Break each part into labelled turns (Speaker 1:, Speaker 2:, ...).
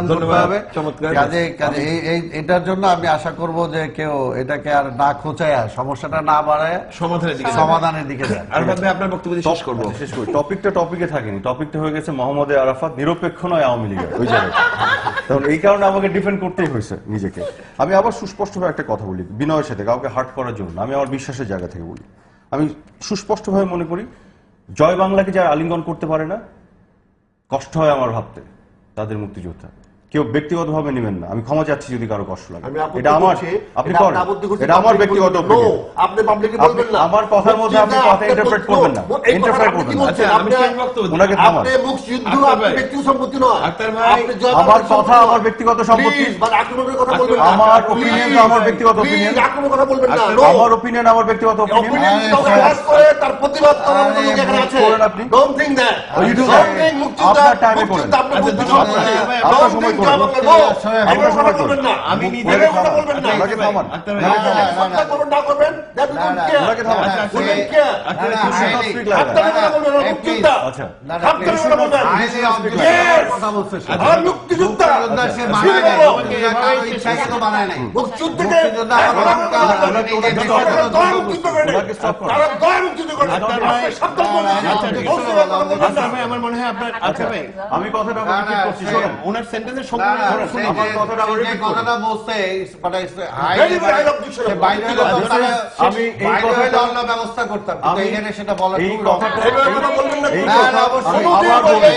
Speaker 1: করতে হবে কাজে কাজে এই- এই- এটার জন্য আমি আশা করব যে কেউ এটাকে আর না খোঁচায় সমস্যাটা না বাড়ায়
Speaker 2: সমাধানের দিকে
Speaker 1: সমাধানের দিকে
Speaker 2: আর ভাবে আপনার বক্তব্য শেষ করব।
Speaker 3: শেষ করি টপিকটা টপিকে থাকেনি। টপিকটা হয়ে গেছে মোহাম্মদ আরাফাত নিরপেক্ষ নয় আওয়ামী লীগের। ওই জায়গায়। তখন এই কারণে আমাকে ডিফেন্ড করতেই হয়েছে নিজেকে। আমি আবার সুস্পষ্টভাবে একটা কথা বলি বিনয়ের সাথে কাউকে হার্ট করার জন্য আমি আমার বিশ্বাসের জায়গা থেকে বলি। আমি সুস্পষ্টভাবে মনে করি জয় বাংলাকে যারা আলিঙ্গন করতে পারে না কষ্ট হয় আমার ভাবতে তাদের মুক্তিযোদ্ধা। কেউ ব্যক্তিগতভাবে নেবেন না। আমি ক্ষমা চাচ্ছি যদি কারও কষ্ট লাগে। এটা আমার আপনি করেন। এটা আমার ব্যক্তিগত
Speaker 4: বলবেন।
Speaker 3: opinion।
Speaker 4: No, আপনি পাবলিকে বলবেন না।
Speaker 3: আমার কথার মধ্যে আপনি কথা
Speaker 4: আপনি
Speaker 3: করবেন না।
Speaker 4: আপনি
Speaker 3: করবেন না।
Speaker 2: আচ্ছা, আমি শেষ বক্তব্য
Speaker 3: ওনাকে থামান
Speaker 4: আপনি আপনার ব্যক্তিগত সম্পত্তি নয়।
Speaker 2: আক্তার ভাই,
Speaker 3: আমার কথা আমার ব্যক্তিগত সম্পত্তি।
Speaker 4: আক্রমণের কথা বলবেন না।
Speaker 3: আমার
Speaker 4: Please,
Speaker 3: আমার ব্যক্তিগত
Speaker 4: please, আক্রমণের কথা বলবেন না।
Speaker 3: আমার ওপিনিয়ন আমার ব্যক্তিগত
Speaker 4: Opinion
Speaker 3: ওপিনিয়ন
Speaker 2: আচ্ছা,
Speaker 3: করেন।
Speaker 4: না।
Speaker 2: আমি
Speaker 4: মুক্তিযোদ্ধা।
Speaker 2: ভাই। আমার মনে হয় আপনার আচ্ছা ভাই
Speaker 3: আমি কথাটা করছি
Speaker 2: ওনার সেন্টেন্সের সম্পূর্ণ।
Speaker 3: আমার কথাটা।
Speaker 1: কথাটা মানে
Speaker 3: আমি এই কথাটা-
Speaker 1: অন্য ব্যবস্থা করতাম কিন্তু এখানে সেটা বলা
Speaker 3: এই কথাটা-
Speaker 4: বলবেন না।
Speaker 3: আবার
Speaker 4: বলবেন,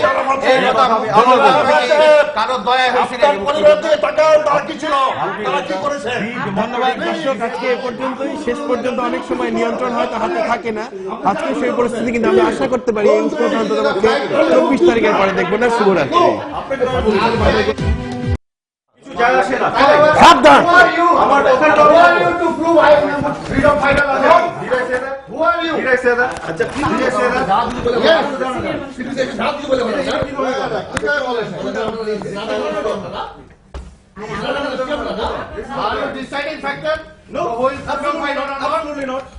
Speaker 3: এই কথা আমি আবার।
Speaker 1: কারও দয়া হয়েছে
Speaker 4: তারা কি ছিল? তারা কি করেছে?
Speaker 5: ধন্যবাদ দর্শক আজকে পর্যন্তই শেষ পর্যন্ত অনেক সময় নিয়ন্ত্রণ হয়তো হাতে থাকে না আজকে সেই পরিস্থিতি কিন্তু আমি আশা করতে পারি এই উষ্ণতা অন্ততপক্ষে চব্বিশ তারিখের পরে দেখব না শুভরাত্রি।
Speaker 4: সাবধান।
Speaker 3: আমার
Speaker 4: are you? Who?
Speaker 3: আচ্ছা,
Speaker 4: is?
Speaker 3: No, absolutely not.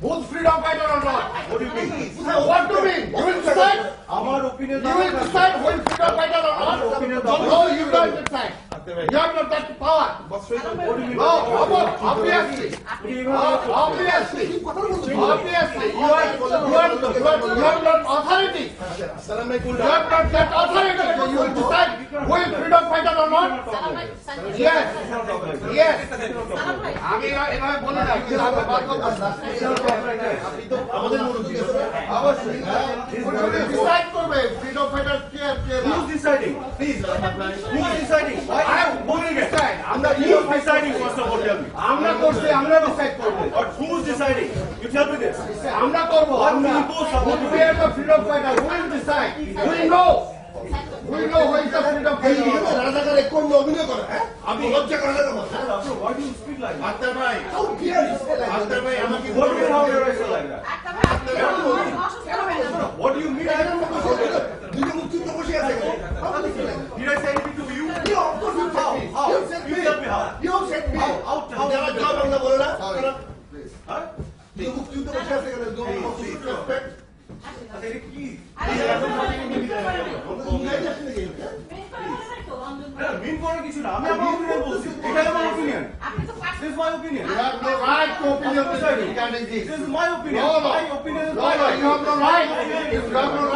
Speaker 4: who's freedom fighter or not.
Speaker 3: What do you mean?
Speaker 4: What do you mean? You will decide?
Speaker 3: opinion
Speaker 4: You will decide who is freedom fighter or not? No, you can't decide. Not that power. No, obviously. Obviously. Obviously. You are, you are, you are, you have not authority. You have not that authority. You will decide who is freedom fighter or not. Yes. Yes. আমি এভাবে বলে না কিন্তু আমি বাধ্য করছি না। অবশ্যই ডিসাইড করবে ফ্রিডম ফাইটার কে কে না।
Speaker 3: Who's deciding? Please, who's deciding? Why You.
Speaker 4: আমরা
Speaker 3: Who's deciding first of all, tell me?
Speaker 4: আমরা করছি আমরা ডিসাইড করব
Speaker 3: Or who's deciding? You tell me this.
Speaker 4: আমরা করব আমরা we are the freedom fighter who will decide we know we know who is the freedom fighter রাজাকার কোন অভিনয় করে হ্যাঁ আপনি লজ্জা করে না
Speaker 3: Why do you speak like that?
Speaker 4: Akter ভাই আক্তার ভাই আমাকে
Speaker 3: What do you mean how you say like that? What do you mean?
Speaker 4: দুটো মুক্তিযুদ্ধ বসে আছে
Speaker 3: Did I say anything to you?
Speaker 4: You of course you said me.
Speaker 3: How?
Speaker 4: You said
Speaker 3: You
Speaker 4: me.
Speaker 3: tell me how.
Speaker 4: You said me.
Speaker 3: How? How? How?
Speaker 4: যারা জয় বাংলা বলে না
Speaker 3: Huh?
Speaker 4: দুটো মুক্তিযুদ্ধ বসে আছে কেন দুটো রেসপেক্ট
Speaker 3: এটা কি? এটা mean করার কিছু না। আমি আমার opinion বলছি। এটা আমার opinion. This is my opinion.
Speaker 4: You have no right to opinion regarding this.
Speaker 3: This is my opinion.
Speaker 4: No, no.
Speaker 3: My opinion is
Speaker 4: No, no, you have no right. You have no right.